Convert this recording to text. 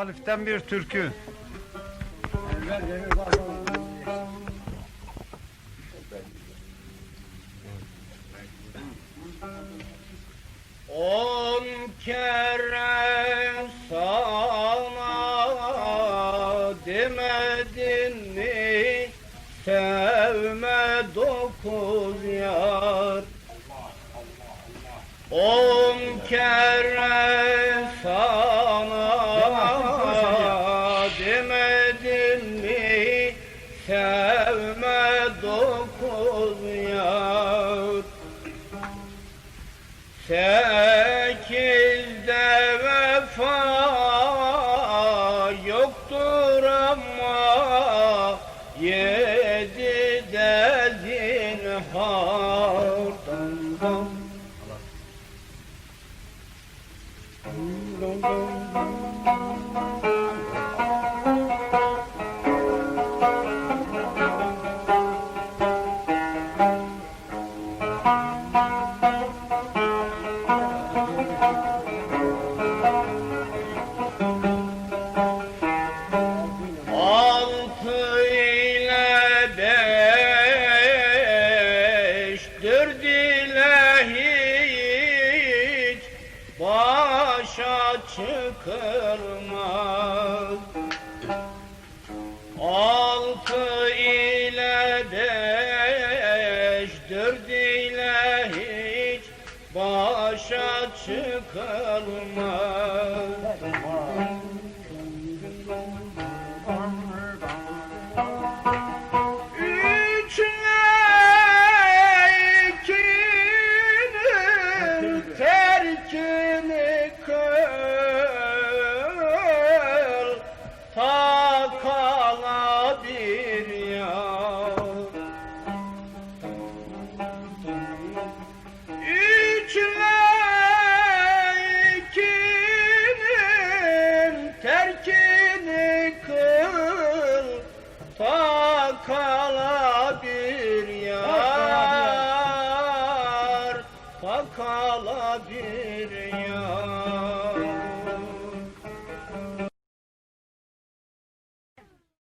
Muhaliften bir türkü. On kere sana demedim mi sevme dokuz yar On kere sevme dokuz yar Sekizde vefa yoktur ama Yedide zinhar Dam dam. Dam dam. Çıkılmaz. Altı ile beş başa çıkılmaz Takala bir yar. Takala bir yar